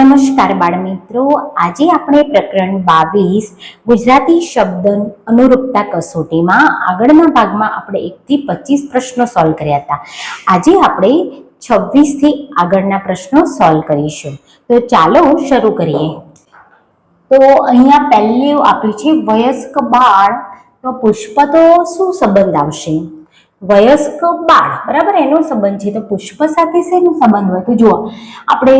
નમસ્કાર બાળ મિત્રો આજે આપણે પ્રકરણ બાવીસ ગુજરાતી શબ્દ અનુરૂપતા કસોટીમાં આગળના ભાગમાં આપણે એકથી પચીસ પ્રશ્નો સોલ્વ કર્યા હતા. આજે આપણે છવ્વીસથી આગળના પ્રશ્નો સોલ્વ કરીશું. તો ચાલો શરૂ કરીએ. તો અહીંયા પહેલી આપ્યું છે, વયસ્ક બાળ. તો પુષ્પ તો શું સંબંધ આવશે? વયસ્ક બાળ, બરાબર? એનો સંબંધ છે. તો પુષ્પ સાથે શેનો સંબંધ હોય? તો જુઓ, આપણે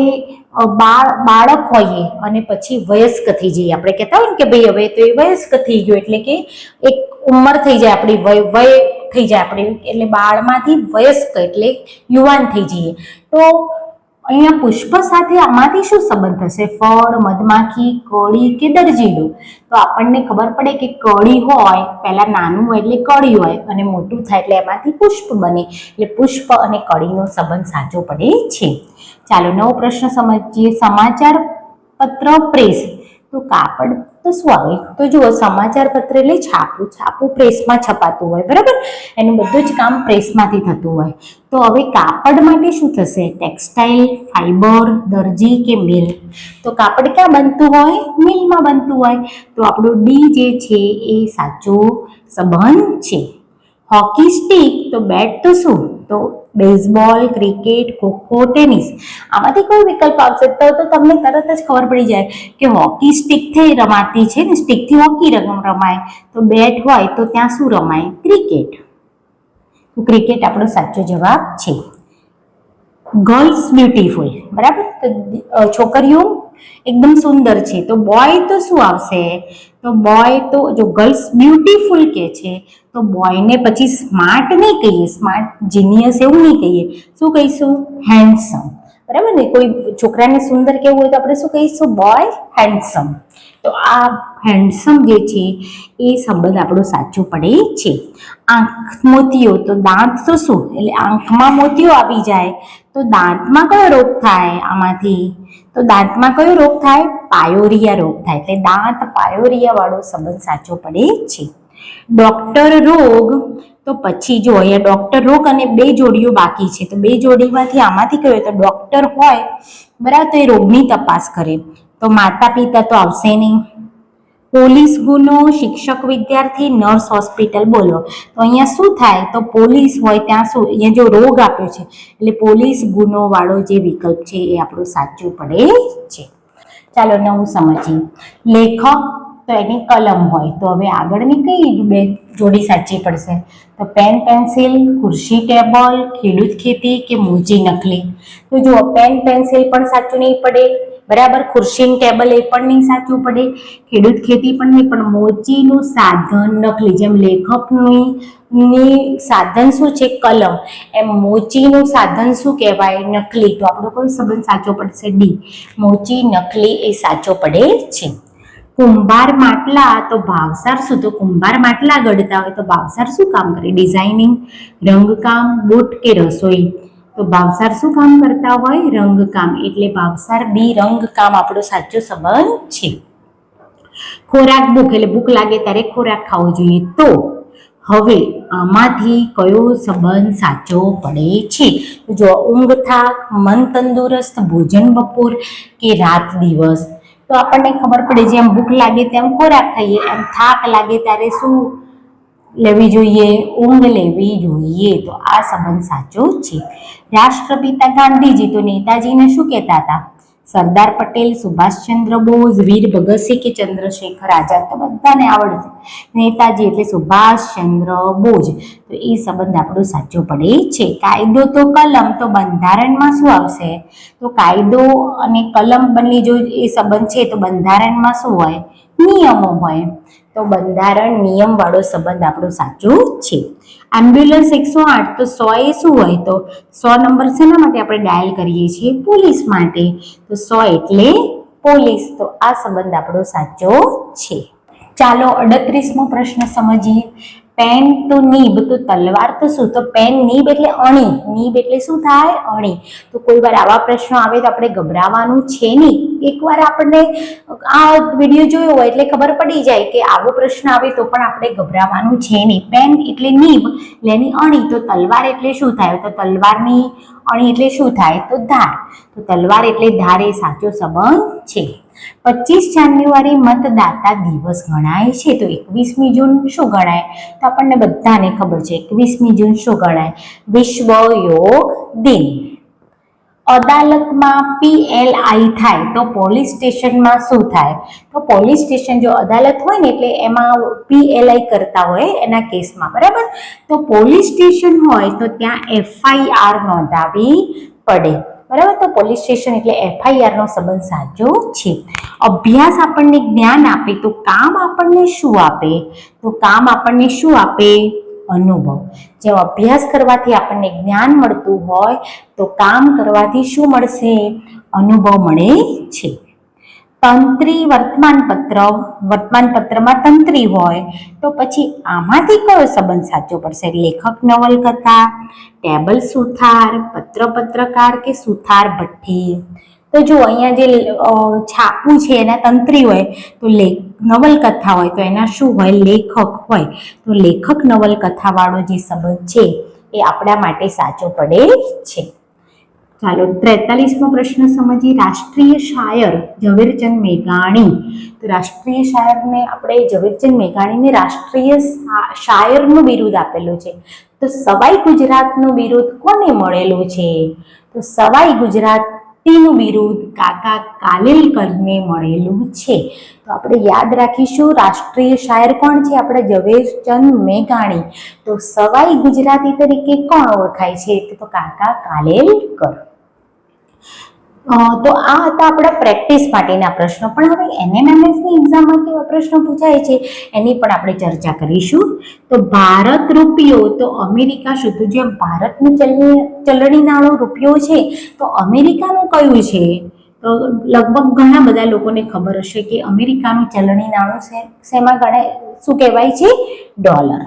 બાળ, બાળક હોઈએ અને પછી વયસ્ક થઈ જઈએ. આપણે કહેતા હોય ને કે ભાઈ હવે તો એ વયસ્ક થઈ ગયો એટલે કે એક ઉંમર થઈ જાય આપણી, વય વય થઈ જાય આપણી. એટલે બાળમાંથી વયસ્ક એટલે યુવાન થઈ જઈએ. તો અહીંયા પુષ્પ સાથે આમાંથી શું સંબંધ થશે? ફળ, મધમાખી, કળી કે દરજીડું? તો આપણને ખબર પડે કે કળી હોય, પહેલા નાનું હોય એટલે કળી હોય અને મોટું થાય એટલે એમાંથી પુષ્પ બને. એટલે પુષ્પ અને કળીનો સંબંધ સાચો પડે છે. ચાલો નવો પ્રશ્ન સમજીએ. સમાચાર પત્ર પ્રેસ. તો કાપડ તો શું આવે તો જુઓ, સમાચાર પત્ર એટલે છાપું છાપું પ્રેસમાં છપાતું હોય, બરાબર? એનું બધું જ કામ પ્રેસમાંથી થતું હોય. તો હવે કાપડ માટે શું થશે? ટેક્સટાઇલ ફાઈબર દરજી કે મિલ? તો કાપડ ક્યાં બનતું હોય? મિલમાં બનતું હોય. તો આપણું ડી જે છે એ સાચો સંબંધ છે. હોકી સ્ટિક, તો બેટ તો શું? તો બેઝબોલ ક્રિકેટ ખોખો ટેનિસ આમાંથી કોઈ વિકલ્પ આવશે? તો તો તમને તરત જ ખબર પડી જાય કે હોકી સ્ટિકથી રમાતી છે ને સ્ટિકથી હોકી રમ, રમાય. તો બેટ હોય તો ત્યાં શું રમાય? ક્રિકેટ ક્રિકેટ આપણો સાચો જવાબ છે. ગર્લ્સ બ્યુટીફુલ બરાબર? તો છોકરીઓ એકદમ સુંદર છે. તો બોય તો શું આવશે? તો બોય તો જો ગર્લ્સ બ્યુટીફુલ કે છે, તો બોયને પછી સ્માર્ટ નહીં કહીએ. સ્માર્ટ જીનિયસ એવું નહીં કહીએ. શું કહીશું? હેન્ડસમ બરાબર ને? કોઈ છોકરાને સુંદર કેવું હોય તો આપણે શું કહીશું? બોય હેન્ડસમ તો આ હેન્ડસમ જે છે, એ સંબંધ આપણો સાચો પડે છે. આંખ મોતીઓ તો દાંત તો શું? એટલે આંખમાં મોતીઓ આવી જાય, તો દાંતમાં કયો રોગ થાય આમાંથી? તો દાંતમાં કયો રોગ થાય? પાયોરિયા રોગ થાય. એટલે દાંત પાયોરિયા વાળો સંબંધ સાચો પડે છે. ડોક્ટર રોગ, તો પછી જો અહીંયા ડોક્ટર રોગ અને બે જોડીઓ બાકી છે. તો બે જોડીમાંથી આમાંથી કયો? તો ડોક્ટર હોય, બરાબર, તો એ રોગની તપાસ કરે. તો માતા પિતા તો આવશે નહીં. પોલીસ ગુનો, શિક્ષક વિદ્યાર્થી, નર્સ હોસ્પિટલ બોલો. તો અહીંયા શું થાય? તો પોલીસ હોય ત્યાં શું? અહીંયા જો રોગ આપ્યો છે, એટલે પોલીસ ગુનો વાળો જે વિકલ્પ છે એ આપણો સાચું પડે છે. ચાલો નવું સમજીએ. લેખક તો એની કલમ હોય. તો હવે આગળની કઈ બે જોડી સાચી પડશે? તો પેન, પેન્સિલ, ખુરશી, ટેબલ, ખેડૂત ખેતી કે મોજી નકલી? તો જુઓ, પેન, પેન્સિલ પણ સાચું નહીં પડે. બરાબર? ખુરશીન ટેબલ એ પણ નહીં સાચું પડે, ખેડૂત ખેતી પણ નહીં, પણ મોચીનું સાધન નકલી, જેમ લેખકની ની સાધન શું છે? કલમ. એમ મોચીનું સાધન શું કહેવાય? નકલી. તો આપણો કોઈ સંબંધ સાચો પડશે? ડી. મોચી, નકલી એ સાચો પડે છે. કુંભાર માટલા, તો ભાવસાર શું? તો કુંભાર માટલા ગળતા હોય તો ભાવસાર શું કામ કરે? ડિઝાઇનિંગ, રંગકામ, બૂટ કે રસોઈ. તો ભાવસાર શું કામ કરતા હોય? રંગકામ. એટલે ભાવસાર બી રંગકામ, આપણો સાચો સંબંધ છે. ખોરાક ભૂખ એટલે ભૂખ લાગે ત્યારે ખોરાક ખાવો જોઈએ. તો હવે આમાંથી કયો સંબંધ સાચો પડે છે? જો ઊંઘ થાક મન તંદુરસ્ત, ભોજન બપોર કે રાત દિવસ. તો આપણને ખબર પડે, જેમ ભૂખ લાગે તેમ ખોરાક ખાઈએ. એમ થાક લાગે ત્યારે શું લેવી જોઈએ, ઊંઘ લેવી જોઈએ. તો આ સંબંધ સાચો છે. રાષ્ટ્રપિતા ગાંધીજી તો નેતાજીને શું કહેતા હતા? સરદાર પટેલ, સુભાષચંદ્ર બોઝ, વીર ભગતસિંહ કે ચંદ્રશેખર આઝાદ તો બધાને આવડશે. નેતાજી એટલે સુભાષચંદ્ર બોઝ. તો એ સંબંધ આપણો સાચો પડે છે. કાયદો તો કલમ, તો બંધારણમાં શું આવશે? તો કાયદો અને કલમ બંને જો એ સંબંધ છે, તો બંધારણમાં શું હોય? નિયમો હોય. તો બંધારણ નિયમ વાળો સંબંધ આપણો સાચો છે. એમ્બ્યુલન્સ એકસો આઠ, તો સો એ શું હોય? તો સો નંબર શેના માટે આપણે ડાયલ કરીએ છીએ? પોલીસ માટે. તો સો એટલે પોલીસ. તો આ સંબંધ આપણો સાચો છે. ચાલો અડત્રીસમો પ્રશ્ન સમજીએ. પેન તો નીબ, તો તલવાર તો શું? તો પેન નીબ એટલે અણી. નીબ એટલે શું થાય? અણી. તો કોઈ વાર આવા પ્રશ્નો આવે તો આપણે ગભરાવાનું છે નહીં. એકવાર આપણને આ વીડિયો જોયો હોય એટલે ખબર પડી જાય કે આવો પ્રશ્ન આવે તો પણ આપણે ગભરાવાનું છે નહીં. પેન એટલે નીબ, એટલે એની અણી. તો તલવાર એટલે શું થાય? તો તલવારની અણી એટલે શું થાય? તો ધાર. તો તલવાર એટલે ધાર એ સાચો સંબંધ છે. પચીસ જાન્યુઆરી મતદાતા દિવસ ગણાય છે તો એકવીસમી જૂન શું ગણાય? તો આપણને બધાને ખબર છે એકવીસમી જૂન શું ગણાય? વિશ્વ યોગ દિન. અદાલતમાં પીએલઆઈ થાય તો પોલીસ સ્ટેશનમાં શું થાય? તો પોલીસ સ્ટેશન જો અદાલત હોય ને એટલે એમાં પીએલઆઈ કરતા હોય એના કેસમાં, બરાબર? તો પોલીસ સ્ટેશન હોય તો ત્યાં એફઆઈઆર નોંધાવી પડે. બરાબર? તો પોલીસ સ્ટેશન એટલે એફઆઈઆરનો સંબંધ સાચો છે. અભ્યાસ આપણને જ્ઞાન આપે, તો કામ આપણને શું આપે? તો કામ આપણને શું આપે? અનુભવ. જેમ અભ્યાસ કરવાથી આપણને જ્ઞાન મળતું હોય, તો કામ કરવાથી શું મળશે? અનુભવ મળે છે. તંત્રી વર્તમાનપત્ર, વર્તમાનપત્રમાં તંત્રી હોય, તો પછી આમાંથી કયો સંબંધ સાચો પડશે? લેખક, નવલકથા, ટેબલ સુથાર પત્ર પત્રકાર કે સુથાર ભઠ્ઠી? તો જો અહીંયા જે છાપું છે, એના તંત્રી હોય, તો લેખ નવલકથા હોય, તો એના શું હોય? લેખક હોય. તો લેખક, નવલકથાવાળો જે સંબંધ છે, એ આપણા માટે સાચો પડે છે. ચાલો ત્રેતાલીસમો પ્રશ્ન સમજીએ. રાષ્ટ્રીય શાયર ઝવેરચંદ મેઘાણી. તો રાષ્ટ્રીય શાયરને આપણે ઝવેરચંદ મેઘાણીને રાષ્ટ્રીય શાયરનું બિરુદ આપેલું છે. તો સવાઈ ગુજરાતનું બિરુદ કોને મળેલું છે? તો સવાઈ ગુજરાતીનું બિરુદ કાકા કાલેલકરને મળેલું છે. તો આપણે યાદ રાખીશું, રાષ્ટ્રીય શાયર કોણ છે? આપણે ઝવેરચંદ મેઘાણી. તો સવાઈ ગુજરાતી તરીકે કોણ ઓળખાય છે? તો કાકા કાલેલકર. તો આ હતા આપણા પ્રેક્ટિસ માટેના પ્રશ્નો. પણ હવે એનએમએમએસની એક્ઝામમાં કેવા પ્રશ્નો પૂછાય છે. એની પણ આપણે ચર્ચા કરીશું. તો ભારત રૂપિયો, તો અમેરિકા શું તો જેમ ભારતનું ચલણી ચલણી નાણું રૂપિયો છે, તો અમેરિકાનું કયું છે? તો લગભગ ઘણા બધા લોકોને ખબર હશે કે અમેરિકાનું ચલણી નાણું શેમાં ગણાય? શું કહેવાય છે? ડોલર.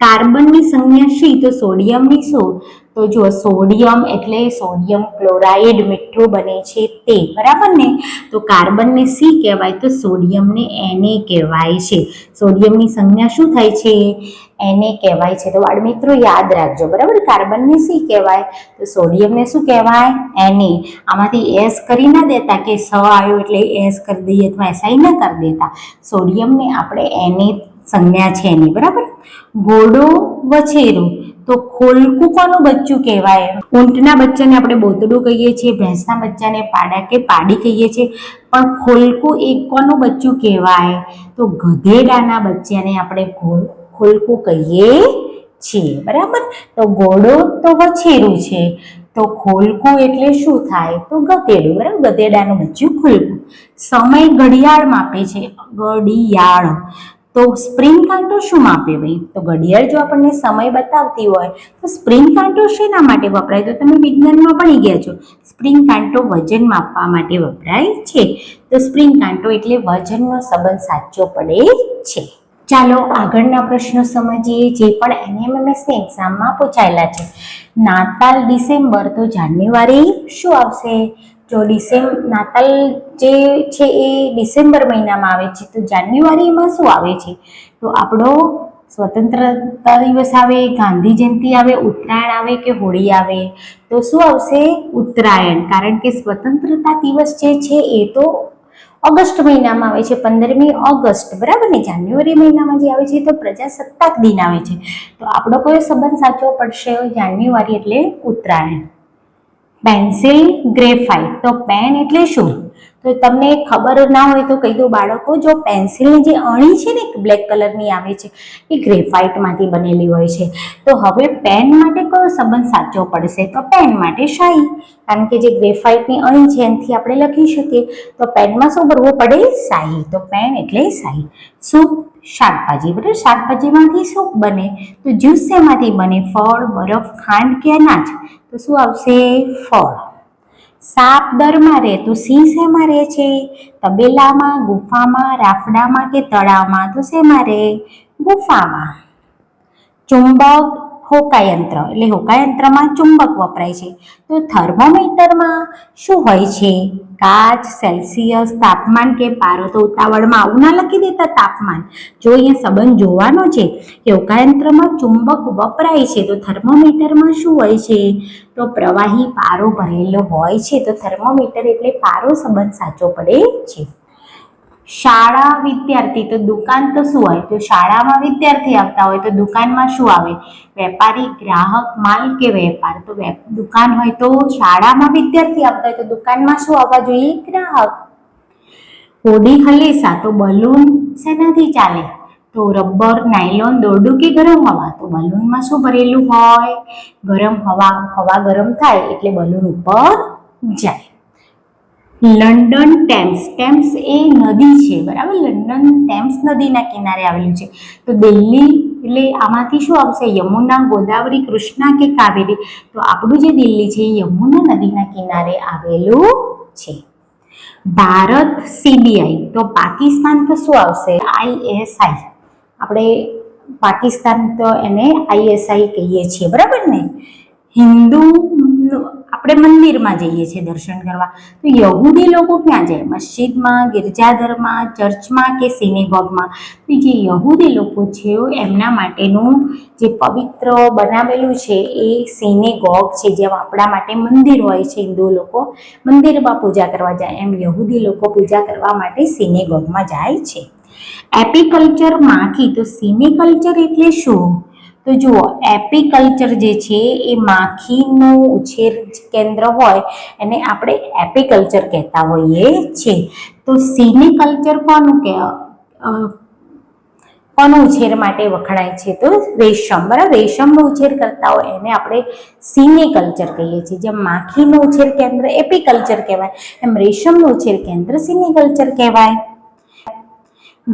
કાર્બનની સંજ્ઞા શી? તો સોડિયમની શું? તો જો સોડિયમ એટલે સોડિયમ ક્લોરાઇડ મીઠું બને છે તે, બરાબર ને? તો કાર્બનને સી કહેવાય, તો સોડિયમને એને કહેવાય છે. સોડિયમની સંજ્ઞા શું થાય છે? એને કહેવાય છે. તો બાળ મિત્રો યાદ રાખજો, બરાબર? કાર્બનને સી કહેવાય, તો સોડિયમને શું કહેવાય? એને આમાંથી એસ કરી ના દેતા કે સ આવ્યો એટલે એસ કરી દઈએ, અથવા એસઆઈ ના કરી દેતા. સોડિયમને આપણે એને સંજ્ઞા છે એની, બરાબર? ઘોડો વછેરું. તો ખોલકું કોનું બચ્ચું કહેવાય? ઊંટના બચ્ચાને આપણે બોતડું કહીએ છીએ, ભેંસના બચ્ચાને પાડા કે પાડી કહીએ છીએ, પણ ખોલકું એક કોનું બચ્ચું કહેવાય? તો ગધેડાના બચ્ચાને આપણે ખોલકું કહીએ છીએ, બરાબર? તો ઘોડો તો વછેરું છે. તો ખોલકું એટલે શું થાય? તો ગધેડું, બરાબર? ગધેડાનું બચ્ચું ખોલકું. સમય ઘડિયાળ માપે છે. ઘડિયાળ. તો સ્પ્રિંગ કાંટો શું માપે ભાઈ? તો ઘડિયાળ જો આપણને સમય બતાવતી હોય, તો સ્પ્રિંગ કાંટો શેના માટે વપરાય? તો તમે વિજ્ઞાનમાં ભણી ગયા છો. સ્પ્રિંગ કાંટો વજન માપવા માટે વપરાય છે. તો સ્પ્રિંગ કાંટો એટલે વજનનો સંબંધ સાચો પડે છે. ચાલો આગળના પ્રશ્નો સમજીએ, જે પણ એનએમએમએસની એક્ઝામમાં પૂછાયેલા છે. નાતાલ ડિસેમ્બર, તો જાન્યુઆરી શું આવશે? જો ડિસેમ્બર નાતાલ જે છે એ ડિસેમ્બર મહિનામાં આવે છે, તો જાન્યુઆરીમાં શું આવે છે? તો આપણો સ્વતંત્રતા દિવસ આવે, ગાંધી જયંતિ આવે, ઉત્તરાયણ આવે કે હોળી આવે? તો શું આવશે? ઉત્તરાયણ. કારણ કે સ્વતંત્રતા દિવસ જે છે એ તો ઓગસ્ટ મહિનામાં આવે છે, પંદરમી ઓગસ્ટ, બરાબર ને? જાન્યુઆરી મહિનામાં જે આવે છે તો પ્રજાસત્તાક દિન આવે છે. તો આપણો કયો સંબંધ સાચવો પડશે? જાન્યુઆરી એટલે ઉત્તરાયણ. Pencil graphite. તો પેન એટલે શું? તો તમને ખબર ના હોય તો કહી દો બાળકો, જો પેન્સિલની જે અણી છે ને બ્લેક કલરની આવે છે, એ ગ્રેફાઇટમાંથી બનેલી હોય છે. તો હવે પેન માટે કયો સંબંધ સાચો પડશે? તો પેન માટે શાહી કારણ કે જે ગ્રેફાઇટની અણી છે, એનાથી આપણે લખી શકીએ. તો પેનમાં શું ભરવું પડે? શાહી તો પેન એટલે શાહી સૂપ શાકભાજી. બરાબર? શાકભાજીમાંથી સૂપ બને? તો જ્યુસ શેમાંથી બને? ફળ, બરફ, ખાંડ કે અનાજ? તો શું આવશે? ફળ. સાપ દરમાં રહે, તો સિંહ શેમાં રહે છે? તબેલામાં, ગુફામાં, રાફડામાં કે તળાવમાં? તો શેમાં રહે? ગુફામાં. ચુંબક હોકાયંત્ર, એટલે હોકાયંત્રમાં ચુંબક વપરાય છે. તો થર્મોમીટરમાં શું હોય છે? કાચ સેલ્સિયસ તાપમાન કે પારો તો ઉતાવળમાં આવું ના લખી દેતા તાપમાન. જો અહીંયા સંબંધ જોવાનો છે કે ઉકાયંત્રમાં ચુંબક વપરાય છે, તો થર્મોમીટરમાં શું હોય છે? તો પ્રવાહી પારો ભરેલો હોય છે, તો થર્મોમીટર એટલે પારો સંબંધ સાચો પડે છે. શાળા વિદ્યાર્થી, તો દુકાન તો શું હોય? તો શાળામાં વિદ્યાર્થી આવતા હોય, તો દુકાનમાં શું આવે? વેપારી, ગ્રાહક, માલ કે વેપાર? તો દુકાન હોય તો શાળામાં વિદ્યાર્થી આવતા હોય, તો દુકાનમાં શું આવવા જોઈએ? ગ્રાહક. હોડી હલેસા તો બલૂન શેનાથી ચાલે? તો રબર, નાયલોન, દોરડું કે ગરમ હવા? તો બલૂનમાં શું ભરેલું હોય? ગરમ હવા હવા ગરમ થાય, એટલે બલૂન ઉપર જાય. લંડન ટેમ્સ ટેમ્સ એ નદી છે, બરાબર? લંડન ટેમ્સ નદીના કિનારે આવેલું છે. તો દિલ્હી, એટલે આમાંથી શું આવશે? યમુના, ગોદાવરી, કૃષ્ણા કે કાવેરી? તો આપણું જે દિલ્હી છે યમુના નદીના કિનારે આવેલું છે. ભારત સીબીઆઈ. તો પાકિસ્તાન તો શું આવશે? આઈએસઆઈ. આપણે પાકિસ્તાન તો એને આઈએસઆઈ કહીએ છીએ, બરાબર ને? હિન્દુ આપણે મંદિરમાં જઈએ છીએ દર્શન કરવા. તો યહૂદી લોકો ક્યાં જાય? મસ્જિદમાં, ગિરજાધરમાં, ચર્ચમાં કે સિનેગોગમાં? તો જે યહૂદી લોકો છે, એમના માટેનું જે પવિત્ર બનાવેલું છે, એ સિનેગોગ છે, જેમ આપણા માટે મંદિર હોય છે, હિન્દુ લોકો મંદિરમાં પૂજા કરવા જાય, એમ યહૂદી લોકો પૂજા કરવા માટે સિનેગોગમાં જાય છે. એપિકલ્ચરમાંથી તો સિનેકલ્ચર એટલે શું? તો જુઓ, એપીકલ્ચર જે છે એ માખીનું ઉછેર કેન્દ્ર હોય એને આપણે એપિકલ્ચર કહેતા હોઈએ છીએ. તો સિનેકલ્ચર કોનું કે કોનો ઉછેર માટે વખણાય છે? તો રેશમ. બરાબર, રેશમનો ઉછેર કરતા હોય એને આપણે સિનેકલ્ચર કહીએ છીએ. જેમ માખીનો ઉછેર કેન્દ્ર એપિકલ્ચર કહેવાય, એમ રેશમનો ઉછેર કેન્દ્ર સિનિકલ્ચર કહેવાય.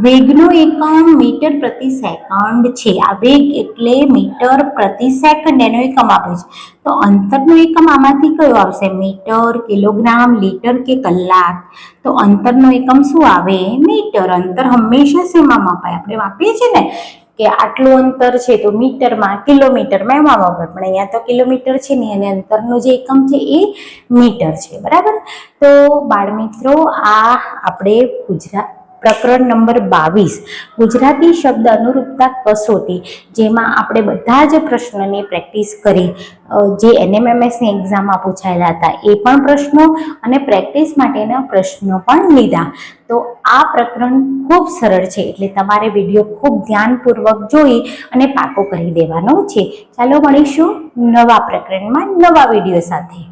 વેગનો એકમ મીટર પ્રતિ સેકન્ડ છે. આ વેગ એટલે મીટર પ્રતિ સેકન્ડ એનો એકમ આપે છે. તો અંતરનો એકમ આમાંથી કયો આવશે? મીટર, કિલોગ્રામ, લીટર કે કલાક? તો અંતરનો એકમ શું આવે? મીટર. અંતર હંમેશા શેમાં મપાય? આપણે માપીએ છીએ ને કે આટલું અંતર છે તો મીટરમાં, કિલોમીટરમાં એમાં વગર પણ અહીંયા તો કિલોમીટર છે ને અને અંતરનો જે એકમ છે એ મીટર છે. બરાબર? તો બાળમિત્રો, આ આપણે ગુજરાત પ્રકરણ નંબર બાવીસ, ગુજરાતી શબ્દ અનુરૂપતા કસોટી, જેમાં આપણે બધા જ પ્રશ્નોની પ્રેક્ટિસ કરી જે એનએમએમએસની એક્ઝામમાં પૂછાયેલા હતા, એ પણ પ્રશ્નો અને પ્રેક્ટિસ માટેના પ્રશ્નો પણ લીધા. તો આ પ્રકરણ ખૂબ સરળ છે, એટલે તમારે વીડિયો ખૂબ ધ્યાનપૂર્વક જોઈ અને પાકો કરી દેવાનો છે. ચાલો મળીશું નવા પ્રકરણમાં નવા વીડિયો સાથે.